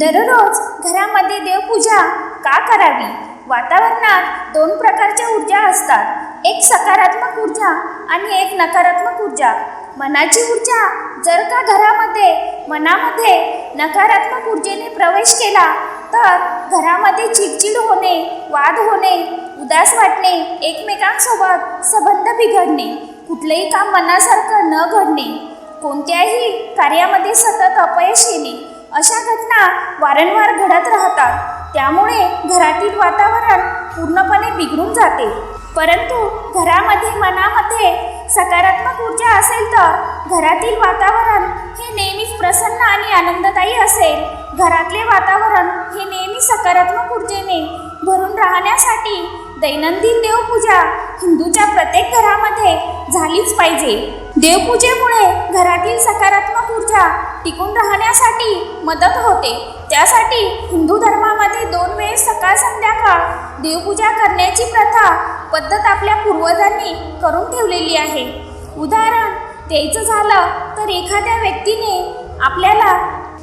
दररोज घरामध्ये देवपूजा का करावी? वातावरणात दोन प्रकारच्या ऊर्जा असतात. एक सकारात्मक ऊर्जा आणि एक नकारात्मक ऊर्जा. मनाची ऊर्जा जर का घरामध्ये मनामध्ये नकारात्मक ऊर्जेने प्रवेश केला तर घरामध्ये चिडचिड होणे वाद होणे उदास वाटणे एकमेकांसोबत संबंध बिघडणे कुठलंही काम मनासारखं न घडणे कोणत्याही कार्यामध्ये सतत अपयश येणे अशा घटना वारंवार घडत राहतात. त्यामुळे घरातील वातावरण पूर्णपणे बिघडून जाते. परंतु घरामध्ये मनामध्ये सकारात्मक ऊर्जा असेल तर घरातील वातावरण हे नेहमीच प्रसन्न आणि आनंददायी असेल. घरातले वातावरण हे नेहमी सकारात्मक ऊर्जेने भरून राहण्यासाठी दैनंदिन देवपूजा हिंदूच्या प्रत्येक घरामध्ये झालीच पाहिजे. देवपूजेमुळे घरातील सकारात्मक ऊर्जा टिकून राहण्यासाठी मदत होते. त्यासाठी हिंदू धर्मामध्ये दोन वेळेस सकाळ संध्याकाळ देवपूजा करण्याची प्रथा पद्धत आपल्या पूर्वजांनी करून ठेवलेली आहे. उदाहरण द्यायचं झालं तर एखाद्या व्यक्तीने आपल्याला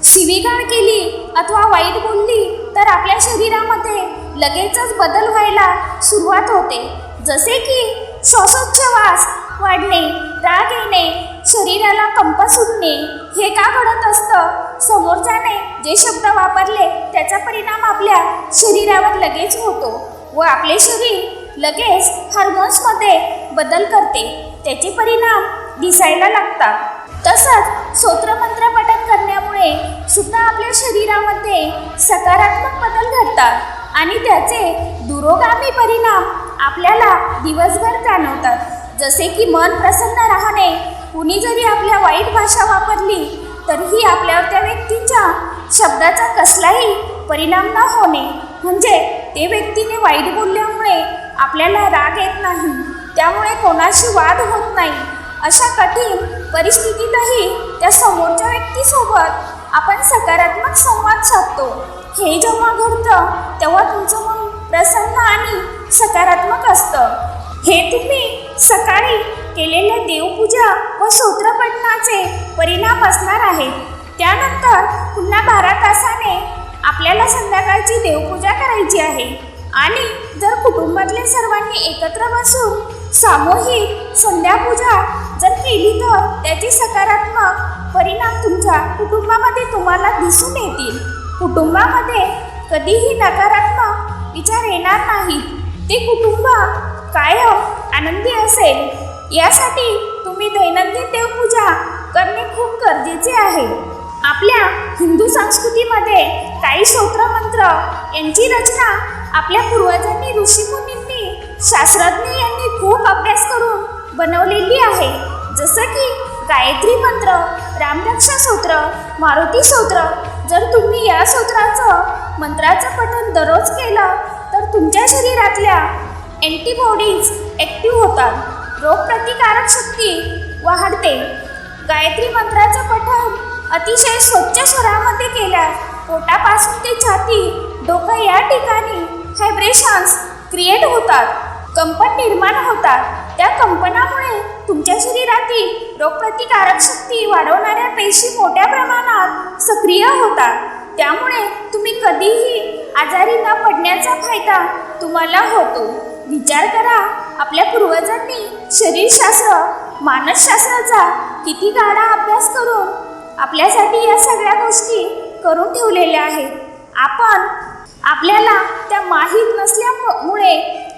शिवीगाळ केली अथवा वाईट बोलली तर आपल्या शरीरामध्ये लगेचच बदल व्हायला सुरुवात होते. जसे की श्वासोच्छवास वाढणे राग येणे शरीराला कंप सुटणे हे का घडत असतं? समोरच्याने जे शब्द वापरले त्याचा परिणाम आपल्या शरीरावर लगेच होतो व आपले शरीर लगेच हार्मोन्समध्ये बदल करते. त्याचे परिणाम दिसायला लागतात. तसंच स्तोत्रमंत्र पठण करण्यामुळे सुद्धा आपल्या शरीरामध्ये सकारात्मक बदल घडतात आणि त्याचे दुरोगामी परिणाम आपल्याला दिवसभर जाणवतात. जसे की मन प्रसन्न राहणे कुणी जरी आपल्या वाईट भाषा वापरली तरीही आपल्यावर त्या व्यक्तीच्या शब्दाचा कसलाही परिणाम न होणे म्हणजे ते व्यक्तीने वाईट बोलल्यामुळे आपल्याला राग येत नाही त्यामुळे कोणाशी वाद होत नाही अशा कठीण परिस्थितीतही त्या समोरच्या व्यक्तीसोबत आपण सकारात्मक संवाद साधतो. हे जेव्हा घडतं तेव्हा तुमचं मन प्रसन्न आणि सकारात्मक असतं. हे तुम्ही सकाळी केलेल्या देवपूजा व स्तोत्रपठणाचे परिणाम असणार आहेत त्यानंतर पुन्हा बारा तासाने आपल्याला संध्याकाळची देवपूजा करायची आहे. आणि जर कुटुंबातल्या सर्वांनी एकत्र बसून सामूहिक संध्यापूजा जर केली तर त्याचे सकारात्मक परिणाम तुमच्या कुटुंबामध्ये तुम्हाला दिसून येतील. कुटुंबामध्ये कधीही नकारात्मक विचार येणार नाहीत. ते कुटुंब कायम आनंदी असेल. यासाठी तुम्ही दैनंदिन देवपूजा करणे खूप गरजेचे आहे. आपल्या हिंदू संस्कृतीमध्ये काही स्तोत्रमंत्र यांची रचना आपल्या पूर्वजांनी ऋषीमुनींनी शास्त्रज्ञ यांनी खूप अभ्यास करून बनवलेली आहे. जसं की गायत्री मंत्र रामरक्षा स्तोत्र मारुती स्तोत्र. जर तुम्ही या स्तोत्राचं मंत्राचं पठण दररोज केलं तर तुमच्या शरीरातल्या अँटीबॉडीज ॲक्टिव्ह होतात. रोगप्रतिकारक शक्ती वाढते. गायत्री मंत्राचं पठण अतिशय स्वच्छ स्वरामध्ये केल्यास पोटापासून ते छाती डोकं या ठिकाणी व्हायब्रेशन्स क्रिएट होतात. कंपन निर्माण होतात. त्या कंपनामुळे तुमच्या शरीरातील रोगप्रतिकारक शक्ती वाढवणाऱ्या पेशी मोठ्या प्रमाणात सक्रिय होतात. त्यामुळे तुम्ही कधीही आजारी न पडण्याचा फायदा तुम्हाला होतो. विचार करा. आपल्या पूर्वजांनी शरीरशास्त्र मानसशास्त्राचा किती गाडा अभ्यास करून आपल्यासाठी या सगळ्या गोष्टी करून ठेवलेल्या आहेत. आपण आपल्याला त्या माहीत नसल्यामुळे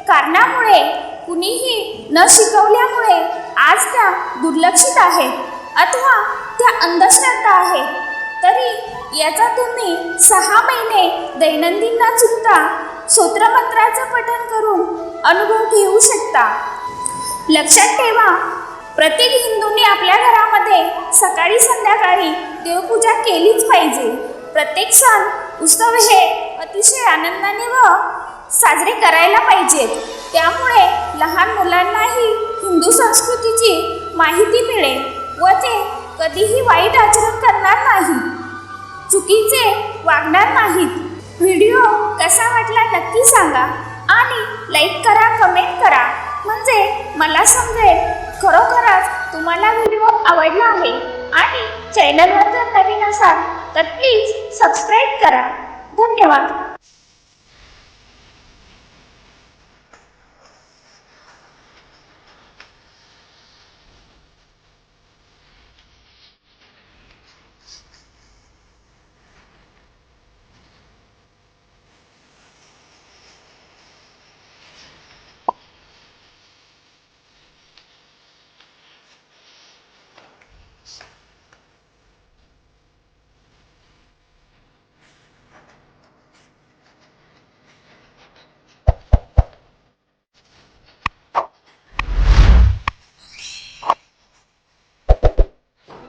कारणामुळे कुणीही न शिकवल्यामुळे आज त्या दुर्लक्षित आहेत अथवा त्या अंधश्रद्धा आहेत. तरी याचा तुम्ही सहा महिने दैनंदिन न चुकता सूत्रमंत्राचं पठण करून अनुभव घेऊ शकता. लक्षात ठेवा प्रत्येक हिंदूने आपल्या घरामध्ये सकाळी संध्याकाळी देवपूजा केलीच पाहिजे. प्रत्येक सण उत्सव हे अतिशय आनंदाने व साजरे करायला पाहिजेत. त्यामुळे लहान मुलांनाही हिंदू संस्कृतीची माहिती मिळेल व ते कधीही वाईट आचरण करणार नाही. चुकीचे वागणार नाहीत. व्हिडिओ कसा वाटला नक्की सांगा आणि लाईक करा कमेंट करा. म्हणजे मला समजेल खरोखरच तुम्हाला व्हिडिओ आवडला आहे आणि चॅनलवर जर नवीन असाल तर प्लीज सबस्क्राईब करा. धन्यवाद.